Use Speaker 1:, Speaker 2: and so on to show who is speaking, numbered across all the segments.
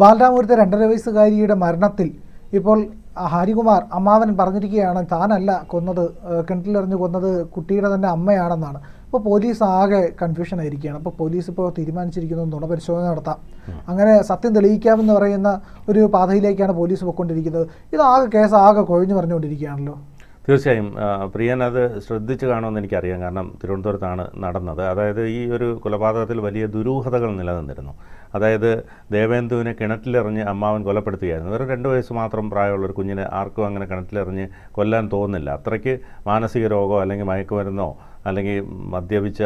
Speaker 1: ബാലരാമപുരത്തെ രണ്ടര വയസ്സുകാരിയുടെ മരണത്തിൽ ഇപ്പോൾ ഹരികുമാർ അമ്മാവൻ പറഞ്ഞിരിക്കുകയാണ് താനല്ല കൊന്നത് കിണറ്റിലെറിഞ്ഞ് കൊന്നത് കുട്ടിയുടെ തന്നെ അമ്മയാണെന്നാണ്. അപ്പോൾ പോലീസ് ആകെ കൺഫ്യൂഷൻ ആയിരിക്കുകയാണ്. അപ്പോൾ പോലീസ് ഇപ്പോൾ തീരുമാനിച്ചിരിക്കുന്നു നുണ പരിശോധന നടത്താം. അങ്ങനെ സത്യം തെളിയിക്കാമെന്ന് പറയുന്ന ഒരു പാതയിലേക്കാണ് പോലീസ് പോയിക്കൊണ്ടിരിക്കുന്നത്. ഇത് ആകെ കേസ് ആകെ കൊഴിഞ്ഞു പറഞ്ഞുകൊണ്ടിരിക്കുകയാണല്ലോ
Speaker 2: തീർച്ചയായും പ്രിയൻ അത് ശ്രദ്ധിച്ചു കാണുമെന്ന് എനിക്കറിയാം. കാരണം തിരുവനന്തപുരത്താണ് നടന്നത്. അതായത് ഈ ഒരു കൊലപാതകത്തിൽ വലിയ ദുരൂഹതകൾ നിലനിന്നിരുന്നു. അതായത് ദേവേന്ദുവിനെ കിണറ്റിലെറിഞ്ഞ് അമ്മാവൻ കൊലപ്പെടുത്തുകയായിരുന്നു. വെറും രണ്ട് വയസ്സ് മാത്രം പ്രായമുള്ള ഒരു കുഞ്ഞിനെ ആർക്കും അങ്ങനെ കിണറ്റിലെറിഞ്ഞ് കൊല്ലാൻ തോന്നുന്നില്ല. അത്രയ്ക്ക് മാനസിക രോഗമോ അല്ലെങ്കിൽ മയക്കുമരുന്നോ അല്ലെങ്കിൽ മദ്യപിച്ച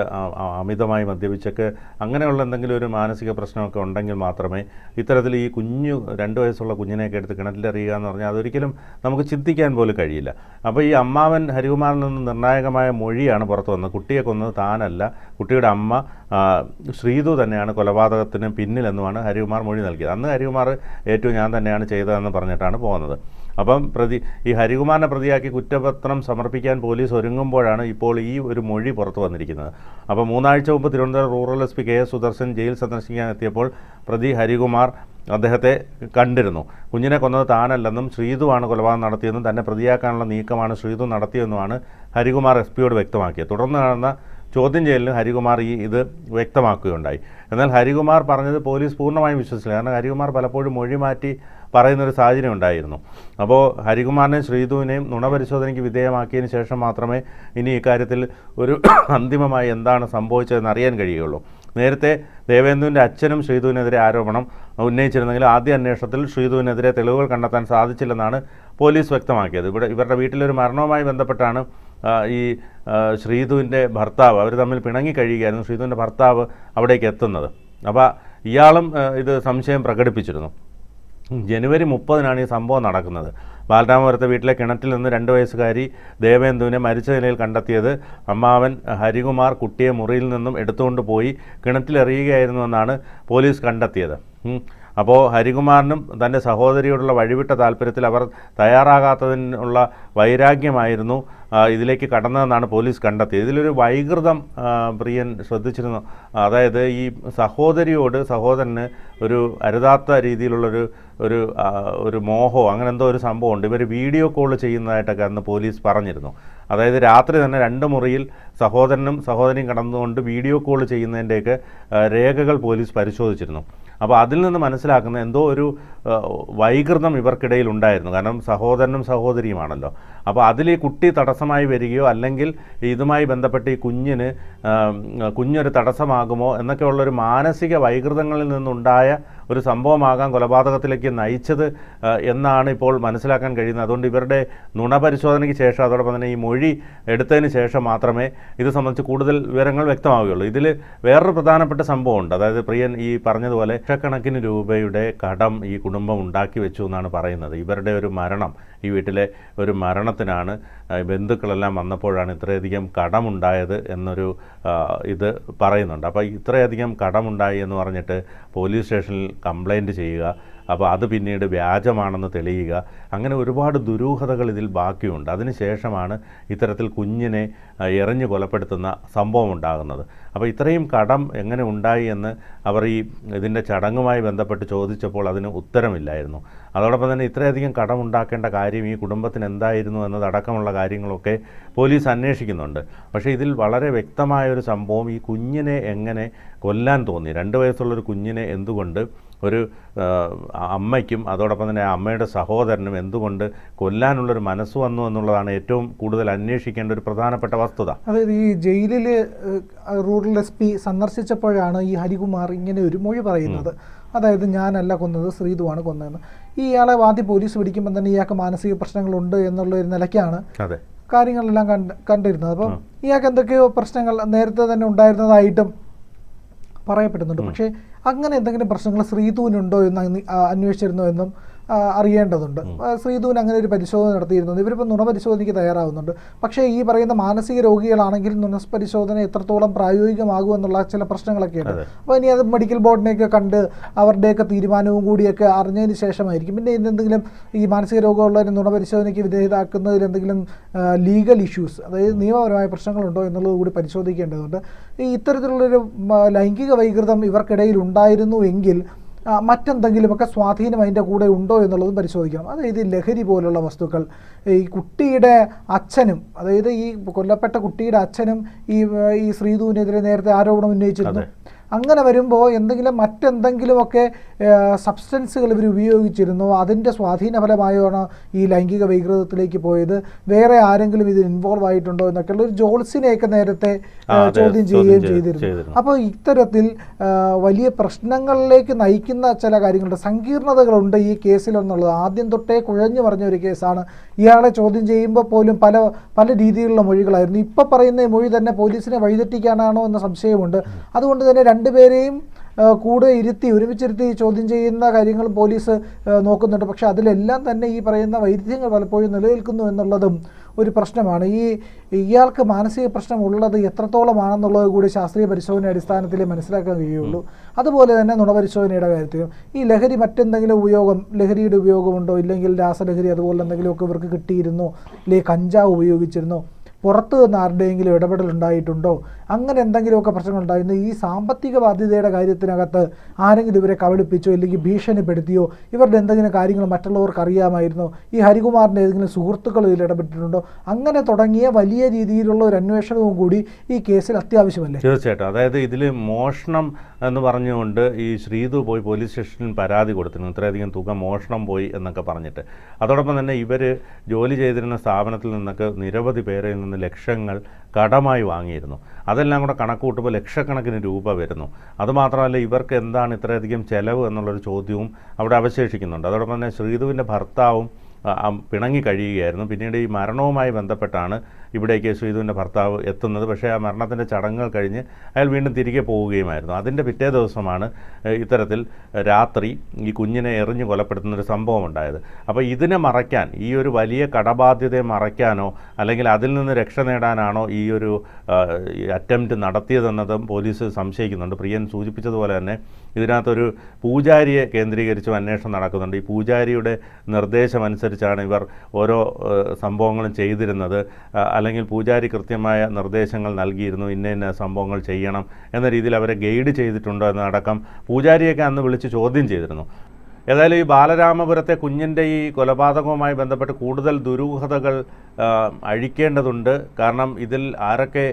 Speaker 2: അമിതമായി മദ്യപിച്ചൊക്കെ അങ്ങനെയുള്ള എന്തെങ്കിലും ഒരു മാനസിക പ്രശ്നമൊക്കെ ഉണ്ടെങ്കിൽ മാത്രമേ ഇത്തരത്തിൽ ഈ കുഞ്ഞു രണ്ട് വയസ്സുള്ള കുഞ്ഞിനെയൊക്കെ എടുത്ത് കിണറ്റിലെറിയുക എന്ന് പറഞ്ഞാൽ അതൊരിക്കലും നമുക്ക് ചിന്തിക്കാൻ പോലും കഴിയില്ല. അപ്പോൾ ഈ അമ്മാവൻ ഹരികുമാറിൽ നിന്ന് നിർണായകമായ മൊഴിയാണ് പുറത്തു വന്നത്. കുട്ടിയെ കൊന്നത് താനല്ല. കുട്ടിയുടെ അമ്മ ശ്രീതു തന്നെയാണ് കൊലപാതകത്തിന് പിന്നിലെന്നുമാണ് ഹരികുമാർ മൊഴി നൽകിയത്. അന്ന് ഹരികുമാർ ഏറ്റവും ഞാൻ തന്നെയാണ് ചെയ്തതെന്ന് പറഞ്ഞിട്ടാണ് പോകുന്നത്. അപ്പം പ്രതി ഈ ഹരികുമാറിനെ പ്രതിയാക്കി കുറ്റപത്രം സമർപ്പിക്കാൻ പോലീസ് ഒരുങ്ങുമ്പോഴാണ് ഇപ്പോൾ ഈ ഒരു മൊഴി പുറത്തു വന്നിരിക്കുന്നത്. അപ്പോൾ മൂന്നാഴ്ച മുമ്പ് Thiruvananthapuram rural S P K S Sudarshan jail സന്ദർശിക്കാൻ എത്തിയപ്പോൾ പ്രതി ഹരികുമാർ അദ്ദേഹത്തെ കണ്ടിരുന്നു. കുഞ്ഞിനെ കൊന്നത് താനല്ലെന്നും ശ്രീതുവാണ് കൊലപാതകം നടത്തിയെന്നും തന്നെ പ്രതിയാക്കാനുള്ള നീക്കമാണ് ശ്രീതു നടത്തിയെന്നുമാണ് ഹരികുമാർ എസ് പിയോട് വ്യക്തമാക്കിയത്. തുടർന്ന് നടന്ന ചോദ്യം ചെയ്യലിന് ഹരികുമാർ ഈ ഇത് വ്യക്തമാക്കുകയുണ്ടായി. എന്നാൽ ഹരികുമാർ പറഞ്ഞത് പോലീസ് പൂർണമായും വിശ്വസിച്ചില്ല. കാരണം ഹരികുമാർ പലപ്പോഴും മൊഴി മാറ്റി പറയുന്നൊരു സാഹചര്യം ഉണ്ടായിരുന്നു. അപ്പോൾ ഹരികുമാറിനെയും ശ്രീധുവിനെയും നുണപരിശോധനയ്ക്ക് വിധേയമാക്കിയതിന് ശേഷം മാത്രമേ ഇനി ഇക്കാര്യത്തിൽ ഒരു അന്തിമമായി എന്താണ് സംഭവിച്ചതെന്ന് അറിയാൻ കഴിയുകയുള്ളൂ. നേരത്തെ ദേവേന്ദുവിന്റെ അച്ഛനും ശ്രീധുവിനെതിരെ ആരോപണം ഉന്നയിച്ചിരുന്നെങ്കിൽ ആദ്യ അന്വേഷണത്തിൽ ശ്രീധുവിനെതിരെ തെളിവുകൾ കണ്ടെത്താൻ സാധിച്ചില്ലെന്നാണ് പോലീസ് വ്യക്തമാക്കിയത്. ഇവിടെ ഇവരുടെ വീട്ടിലൊരു മരണവുമായി ബന്ധപ്പെട്ടാണ് ഈ ശ്രീധുവിന്റെ ഭർത്താവ് അവർ തമ്മിൽ പിണങ്ങി കഴിയുകയായിരുന്നു ശ്രീധുവിന്റെ ഭർത്താവ് അവിടേക്ക് എത്തുന്നത്. അപ്പോൾ ഇയാളും ഇത് സംശയം പ്രകടിപ്പിച്ചിരുന്നു. ജനുവരി മുപ്പതിനാണ് ഈ സംഭവം നടക്കുന്നത്. ബാലരാമപുരത്തെ വീട്ടിലെ കിണറ്റിൽ നിന്ന് രണ്ട് വയസ്സുകാരി ദേവേന്ദുവിനെ മരിച്ച നിലയിൽ കണ്ടെത്തിയത് അമ്മാവൻ ഹരികുമാർ കുട്ടിയെ മുറിയിൽ നിന്നും എടുത്തുകൊണ്ട് പോയി കിണറ്റിലെറിയുകയായിരുന്നുവെന്നാണ് പോലീസ് കണ്ടെത്തിയത്. അപ്പോൾ ഹരികുമാറിനും തന്റെ സഹോദരിയോടുള്ള വഴിവിട്ട താല്പര്യത്തിൽ അവർ തയ്യാറാകാത്തതിനുള്ള വൈരാഗ്യമായിരുന്നു ഇതിലേക്ക് കടന്നതെന്നാണ് പോലീസ് കണ്ടെത്തിയത്. ഇതിലൊരു വൈകൃതം പ്രിയൻ ശ്രദ്ധിച്ചിരുന്നു. അതായത് ഈ സഹോദരിയോട് സഹോദരന് ഒരു അരുതാത്ത രീതിയിലുള്ളൊരു ഒരു ഒരു മോഹോ അങ്ങനെ എന്തോ ഒരു സംഭവമുണ്ട്. ഇവർ വീഡിയോ കോൾ ചെയ്യുന്നതായിട്ടൊക്കെ അന്ന് പോലീസ് പറഞ്ഞിരുന്നു. അതായത് രാത്രി തന്നെ രണ്ട് മുറിയിൽ സഹോദരനും സഹോദരിയും കടന്നുകൊണ്ട് വീഡിയോ കോൾ ചെയ്യുന്നതിന്റെയൊക്കെ രേഖകൾ പോലീസ് പരിശോധിച്ചിരുന്നു. അപ്പോൾ അതിൽ നിന്ന് മനസ്സിലാക്കുന്ന എന്തോ ഒരു വൈകൃതം ഇവർക്കിടയിൽ ഉണ്ടായിരുന്നു. കാരണം സഹോദരനും സഹോദരിയുമാണല്ലോ. അപ്പോൾ അതിൽ ഈ കുട്ടി തടസ്സമായി വരികയോ അല്ലെങ്കിൽ ഇതുമായി ബന്ധപ്പെട്ട് ഈ കുഞ്ഞിന് കുഞ്ഞൊരു തടസ്സമാകുമോ എന്നൊക്കെയുള്ളൊരു മാനസിക വൈകൃതങ്ങളിൽ നിന്നുണ്ടായ ഒരു സംഭവമാകാം കൊലപാതകത്തിലേക്ക് നയിച്ചത് എന്നാണ് ഇപ്പോൾ മനസ്സിലാക്കാൻ കഴിയുന്നത്. അതുകൊണ്ട് ഇവരുടെ നുണ പരിശോധനയ്ക്ക് ശേഷം അതോടൊപ്പം തന്നെ ഈ മൊഴി എടുത്തതിന് ശേഷം മാത്രമേ ഇത് സംബന്ധിച്ച് കൂടുതൽ വിവരങ്ങൾ വ്യക്തമാവുകയുള്ളൂ. ഇതിൽ വേറൊരു പ്രധാനപ്പെട്ട സംഭവമുണ്ട്. അതായത് പ്രിയൻ ഈ പറഞ്ഞതുപോലെ ലക്ഷക്കണക്കിന് രൂപയുടെ കടം ഈ കുടുംബം ഉണ്ടാക്കി വെച്ചു എന്നാണ് പറയുന്നത്. ഇവരുടെ ഒരു മരണം ഈ വീട്ടിലെ ഒരു മരണത്തിനാണ് ബന്ധുക്കളെല്ലാം വന്നപ്പോഴാണ് ഇത്രയധികം കടമുണ്ടായത് എന്നൊരു ഇത് പറയുന്നുണ്ട്. അപ്പോൾ ഇത്രയധികം കടമുണ്ടായി എന്ന് പറഞ്ഞിട്ട് പോലീസ് സ്റ്റേഷനിൽ കംപ്ലൈന്റ് ചെയ്യുക. അപ്പോൾ അത് പിന്നീട് വ്യാജമാണെന്ന് തെളിയുക. അങ്ങനെ ഒരുപാട് ദുരൂഹതകൾ ഇതിൽ ബാക്കിയുണ്ട്. അതിനുശേഷമാണ് ഇത്തരത്തിൽ കുഞ്ഞിനെ എറിഞ്ഞു കൊലപ്പെടുത്തുന്ന സംഭവം ഉണ്ടാകുന്നത്. അപ്പോൾ ഇത്രയും കടം എങ്ങനെ ഉണ്ടായി എന്ന് അവർ ഈ ഇതിന്റെ ചടങ്ങുമായി ബന്ധപ്പെട്ട് ചോദിച്ചപ്പോൾ അതിന് ഉത്തരമില്ലായിരുന്നു. അതോടൊപ്പം തന്നെ ഇത്രയധികം കടം ഉണ്ടാക്കേണ്ട കാര്യം ഈ കുടുംബത്തിന് എന്തായിരുന്നു എന്നതടക്കമുള്ള കാര്യങ്ങളൊക്കെ പോലീസ് അന്വേഷിക്കുന്നുണ്ട്. പക്ഷേ ഇതിൽ വളരെ വ്യക്തമായ ഒരു സംഭവം ഈ കുഞ്ഞിനെ എങ്ങനെ കൊല്ലാൻ തോന്നി? രണ്ട് വയസ്സുള്ളൊരു കുഞ്ഞിനെ എന്തുകൊണ്ട് ഒരു അമ്മയ്ക്കും അതോടൊപ്പം തന്നെ അമ്മയുടെ സഹോദരനും എന്തുകൊണ്ട് കൊല്ലാനുള്ളൊരു മനസ്സ് വന്നു എന്നുള്ളതാണ് ഏറ്റവും കൂടുതൽ അന്വേഷിക്കേണ്ട ഒരു പ്രധാനപ്പെട്ട വസ്തുത.
Speaker 1: അതായത് ഈ ജയിലിൽ റൂറൽ എസ് പി സന്ദർശിച്ചപ്പോഴാണ് ഈ ഹരികുമാർ ഇങ്ങനെ ഒരു മൊഴി പറയുന്നത്. അതായത് ഞാനല്ല കൊന്നത് ശ്രീതുവാണ് കൊന്നതെന്ന്. ഈ ഇയാളെ വാദി പോലീസ് പിടിക്കുമ്പോൾ തന്നെ ഇയാൾക്ക് മാനസിക പ്രശ്നങ്ങളുണ്ട് എന്നുള്ള ഒരു നിലയ്ക്കാണ് കാര്യങ്ങളെല്ലാം കണ്ട് കണ്ടിരുന്നത്. അപ്പം ഇയാൾക്ക് എന്തൊക്കെയോ പ്രശ്നങ്ങൾ നേരത്തെ തന്നെ ഉണ്ടായിരുന്നതായിട്ടും പറയപ്പെടുന്നുണ്ട്. പക്ഷേ അങ്ങനെ എന്തെങ്കിലും പ്രശ്നങ്ങൾ ശ്രീധുവിനുണ്ടോ എന്ന് അന്വ- അന്വേഷിച്ചിരുന്നോ എന്നും അറിയേണ്ടതുണ്ട്. ശ്രീധുവിന് അങ്ങനെ ഒരു പരിശോധന നടത്തിയിരുന്നു. ഇവരിപ്പോൾ നുണ പരിശോധനയ്ക്ക് തയ്യാറാവുന്നുണ്ട്. പക്ഷേ ഈ പറയുന്ന മാനസിക രോഗികളാണെങ്കിൽ നുണ പരിശോധന എത്രത്തോളം പ്രായോഗികമാകും എന്നുള്ള ചില പ്രശ്നങ്ങളൊക്കെ ഉണ്ട്. അപ്പോൾ ഇനി അത് മെഡിക്കൽ ബോർഡിനെയൊക്കെ കണ്ട് അവരുടെയൊക്കെ തീരുമാനവും കൂടിയൊക്കെ അറിഞ്ഞതിന് ശേഷമായിരിക്കും. പിന്നെ ഇതിന് ഈ മാനസിക രോഗമുള്ളവരെ നുണ പരിശോധനയ്ക്ക് വിധേയതാക്കുന്നതിൽ എന്തെങ്കിലും ലീഗൽ ഇഷ്യൂസ് അതായത് നിയമപരമായ പ്രശ്നങ്ങളുണ്ടോ എന്നുള്ളത് കൂടി പരിശോധിക്കേണ്ടതുണ്ട്. ഈ ഇത്തരത്തിലുള്ളൊരു ലൈംഗിക വൈകൃതം ഇവർക്കിടയിൽ ഉണ്ടായിരുന്നു എങ്കിൽ മറ്റെന്തെങ്കിലുമൊക്കെ സ്വാധീനം അതിന്റെ കൂടെ ഉണ്ടോ എന്നുള്ളതും പരിശോധിക്കാം അതായത് ഈ ലഹരി പോലുള്ള വസ്തുക്കൾ. ഈ കുട്ടിയുടെ അച്ഛനും അതായത് ഈ കൊല്ലപ്പെട്ട കുട്ടിയുടെ അച്ഛനും ഈ ഈ ശ്രീധുവിനെതിരെ നേരത്തെ ആരോപണം ഉന്നയിച്ചിരുന്നു. അങ്ങനെ വരുമ്പോൾ എന്തെങ്കിലും മറ്റെന്തെങ്കിലുമൊക്കെ സബ്സ്റ്റൻസുകൾ ഇവർ ഉപയോഗിച്ചിരുന്നു അതിന്റെ സ്വാധീന ഫലമായാണ് ഈ ലൈംഗിക വൈകൃതത്തിലേക്ക് പോയത് വേറെ ആരെങ്കിലും ഇതിൽ ഇൻവോൾവ് ആയിട്ടുണ്ടോ എന്നൊക്കെയുള്ള ഒരു ജോൾസിനെയൊക്കെ നേരത്തെ ചോദ്യം ചെയ്യുകയും ചെയ്തിരുന്നു.
Speaker 2: ചെയ്തിരുന്നു.
Speaker 1: അപ്പോൾ ഇത്തരത്തിൽ വലിയ പ്രശ്നങ്ങളിലേക്ക് നയിക്കുന്ന ചില കാര്യങ്ങളുണ്ട്. സങ്കീർണതകളുണ്ട് ഈ കേസിലെന്നുള്ളത് ആദ്യം തൊട്ടേ കുഴഞ്ഞു പറഞ്ഞ ഒരു കേസാണ്. ഇയാളെ ചോദ്യം ചെയ്യുമ്പോൾ പോലും പല പല രീതിയിലുള്ള മൊഴികളായിരുന്നു. ഇപ്പോൾ പറയുന്ന മൊഴി തന്നെ പോലീസിനെ വഴിതെറ്റിക്കാനാണോ എന്ന സംശയമുണ്ട്. അതുകൊണ്ട് തന്നെ രണ്ടുപേരെയും കൂടെ ഇരുത്തി ഒരുമിച്ചിരുത്തി ചോദ്യം ചെയ്യുന്ന കാര്യങ്ങൾ പോലീസ് നോക്കുന്നുണ്ട്. പക്ഷേ അതിലെല്ലാം തന്നെ ഈ പറയുന്ന വൈരുദ്ധ്യങ്ങൾ പലപ്പോഴും നിലനിൽക്കുന്നു എന്നുള്ളതും ഒരു പ്രശ്നമാണ്. ഈ ഇയാൾക്ക് മാനസിക പ്രശ്നം ഉള്ളത് എത്രത്തോളമാണെന്നുള്ളത് കൂടി ശാസ്ത്രീയ പരിശോധന അടിസ്ഥാനത്തിൽ മനസ്സിലാക്കാൻ കഴിയുള്ളൂ. അതുപോലെ തന്നെ നുണപരിശോധനയുടെ കാര്യത്തിലും ഈ ലഹരി മറ്റെന്തെങ്കിലും ഉപയോഗം ലഹരിയുടെ ഉപയോഗമുണ്ടോ? ഇല്ലെങ്കിൽ രാസലഹരി അതുപോലെ എന്തെങ്കിലുമൊക്കെ ഇവർക്ക് കിട്ടിയിരുന്നോ? അല്ലെങ്കിൽ കഞ്ചാവ് ഉപയോഗിച്ചിരുന്നോ? പുറത്തു നിന്ന് ആരുടെയെങ്കിലും ഇടപെടൽ ഉണ്ടായിട്ടുണ്ടോ? അങ്ങനെ എന്തെങ്കിലുമൊക്കെ പ്രശ്നങ്ങൾ ഉണ്ടായിരുന്നു ഈ സാമ്പത്തിക ബാധ്യതയുടെ കാര്യത്തിനകത്ത് ആരെങ്കിലും ഇവരെ കബളിപ്പിച്ചോ അല്ലെങ്കിൽ ഭീഷണിപ്പെടുത്തിയോ ഇവരുടെ എന്തെങ്കിലും കാര്യങ്ങൾ മറ്റുള്ളവർക്ക് അറിയാമായിരുന്നോ? ഈ ഹരികുമാറിന്റെ ഏതെങ്കിലും സുഹൃത്തുക്കൾ ഇതിൽ ഇടപെട്ടിട്ടുണ്ടോ? അങ്ങനെ തുടങ്ങിയ വലിയ രീതിയിലുള്ള ഒരു അന്വേഷണവും കൂടി ഈ കേസിൽ അത്യാവശ്യമല്ലേ?
Speaker 2: തീർച്ചയായിട്ടും. അതായത് ഇതിൽ മോഷണം എന്ന് പറഞ്ഞുകൊണ്ട് ഈ ശ്രീതു പോയി പോലീസ് സ്റ്റേഷനിൽ പരാതി കൊടുത്തിരുന്നു. ഇത്രയധികം തുക മോഷണം പോയി എന്നൊക്കെ പറഞ്ഞിട്ട്. അതോടൊപ്പം തന്നെ ഇവർ ജോലി ചെയ്തിരുന്ന സ്ഥാപനത്തിൽ നിന്നൊക്കെ നിരവധി പേരിൽ നിന്ന് ലക്ഷങ്ങൾ കടമായി വാങ്ങിയിരുന്നു. അതെല്ലാം കൂടെ കണക്കൂട്ടുമ്പോൾ ലക്ഷക്കണക്കിന് രൂപ വരുന്നു. അതുമാത്രമല്ല ഇവർക്ക് എന്താണ് ഇത്രയധികം ചെലവ് എന്നുള്ളൊരു ചോദ്യവും അവിടെ അവശേഷിക്കുന്നുണ്ട്. അതോടൊപ്പം തന്നെ ശ്രീതുവിന്റെ ഭർത്താവും പിണങ്ങി കഴിയുകയായിരുന്നു. പിന്നീട് ഈ മരണവുമായി ബന്ധപ്പെട്ടാണ് ഇവിടേക്ക് ശ്രീധുവിന്റെ ഭർത്താവ് എത്തുന്നത്. പക്ഷേ ആ മരണത്തിന്റെ ചടങ്ങുകൾ കഴിഞ്ഞ് അയാൾ വീണ്ടും തിരികെ പോവുകയുമായിരുന്നു. അതിന്റെ പിറ്റേ ദിവസമാണ് ഇത്തരത്തിൽ രാത്രി ഈ കുഞ്ഞിനെ എറിഞ്ഞു കൊലപ്പെടുത്തുന്ന ഒരു സംഭവം ഉണ്ടായത് അപ്പോൾ ഇതിനെ മറയ്ക്കാൻ ഈ ഒരു വലിയ കടബാധ്യതയെ മറയ്ക്കാനോ അല്ലെങ്കിൽ അതിൽ നിന്ന് രക്ഷ നേടാനാണോ ഈ ഒരു അറ്റംപ്റ്റ് നടത്തിയതെന്നതും പോലീസ് സംശയിക്കുന്നുണ്ട്. പ്രിയൻ സൂചിപ്പിച്ചതുപോലെ തന്നെ ഇതിനകത്തൊരു പൂജാരിയെ കേന്ദ്രീകരിച്ചും അന്വേഷണം നടക്കുന്നുണ്ട്. ഈ പൂജാരിയുടെ നിർദ്ദേശമനുസരിച്ചാണ് ഇവർ ഓരോ സംഭവങ്ങളും ചെയ്തിരുന്നത്. അല്ലെങ്കിൽ പൂജാരി കൃത്യമായ നിർദ്ദേശങ്ങൾ നൽകിയിരുന്നു ഇന്ന ഇന്ന സംഭവങ്ങൾ ചെയ്യണം എന്ന രീതിയിൽ അവരെ ഗൈഡ് ചെയ്തിട്ടുണ്ടോ എന്നതടക്കം പൂജാരിയൊക്കെ അന്ന് വിളിച്ച് ചോദ്യം ചെയ്തിരുന്നു. ഏതായാലും ഈ ബാലരാമപുരത്തെ കുഞ്ഞിന്റെ ഈ കൊലപാതകവുമായി ബന്ധപ്പെട്ട് കൂടുതൽ ദുരൂഹതകൾ അഴിക്കേണ്ടതുണ്ട്. കാരണം ഇതിൽ ആരൊക്കെ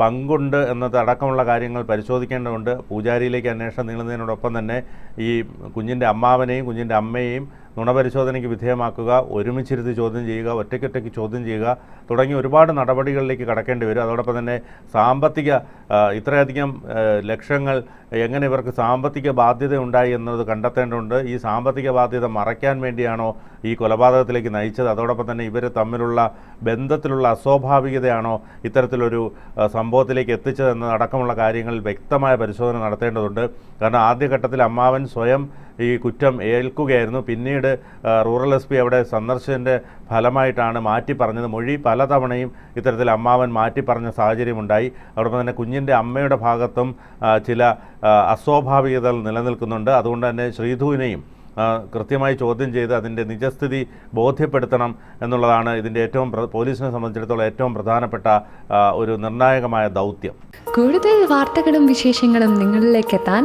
Speaker 2: പങ്കുണ്ട് പങ്കുണ്ട് എന്നതടക്കമുള്ള കാര്യങ്ങൾ പരിശോധിക്കേണ്ടതുണ്ട്. പൂജാരിയിലേക്ക് അന്വേഷണം നീളുന്നതിനോടൊപ്പം തന്നെ ഈ കുഞ്ഞിന്റെ അമ്മാവനെയും കുഞ്ഞിന്റെ അമ്മയെയും നുണപരിശോധനയ്ക്ക് വിധേയമാക്കുക ഒരുമിച്ചിരുത്തി ചോദ്യം ചെയ്യുക ഒറ്റയ്ക്കൊറ്റയ്ക്ക് ചോദ്യം ചെയ്യുക തുടങ്ങി ഒരുപാട് നടപടികളിലേക്ക് കടക്കേണ്ടി വരും. അതോടൊപ്പം തന്നെ സാമ്പത്തിക ഇത്രയധികം ലക്ഷങ്ങൾ എങ്ങനെ ഇവർക്ക് സാമ്പത്തിക ബാധ്യത ഉണ്ടായി എന്നത് കണ്ടെത്തേണ്ടതുണ്ട്. ഈ സാമ്പത്തിക ബാധ്യത മറയ്ക്കാൻ വേണ്ടിയാണോ ഈ കൊലപാതകത്തിലേക്ക് നയിച്ചത്? അതോടൊപ്പം തന്നെ ഇവർ തമ്മിലുള്ള ബന്ധത്തിലുള്ള അസ്വാഭാവികതയാണോ ഇത്തരത്തിലൊരു സംഭവത്തിലേക്ക് എത്തിച്ചതെന്ന് അടക്കമുള്ള കാര്യങ്ങളിൽ വ്യക്തമായ പരിശോധന നടത്തേണ്ടതുണ്ട്. കാരണം ആദ്യഘട്ടത്തിൽ അമ്മാവൻ സ്വയം ഈ കുറ്റം ഏൽക്കുകയായിരുന്നു. പിന്നീട് റൂറൽ എസ് പി അവിടെ സന്ദർശനത്തിന്റെ ഫലമായിട്ടാണ് മാറ്റി പറഞ്ഞത്. മൊഴി പലതവണയും ഇത്തരത്തിൽ അമ്മാവൻ മാറ്റി പറഞ്ഞ സാഹചര്യമുണ്ടായി. അതോടൊപ്പം തന്നെ കുഞ്ഞിന്റെ അമ്മയുടെ ഭാഗത്തും ചില അസ്വാഭാവികതകൾ നിലനിൽക്കുന്നുണ്ട്. അതുകൊണ്ട് തന്നെ ശ്രീധുവിനെയും കൃത്യമായി ചോദ്യം ചെയ്ത് അതിന്റെ നിജസ്ഥിതി ബോധ്യപ്പെടുത്തണം എന്നുള്ളതാണ് ഇതിന്റെ ഏറ്റവും പോലീസിനെ സംബന്ധിച്ചിടത്തോളം ഏറ്റവും പ്രധാനപ്പെട്ട ഒരു നിർണായകമായ ദൗത്യം.
Speaker 3: കൂടുതൽ വാർത്തകളും വിശേഷങ്ങളും നിങ്ങളിലേക്ക് എത്താൻ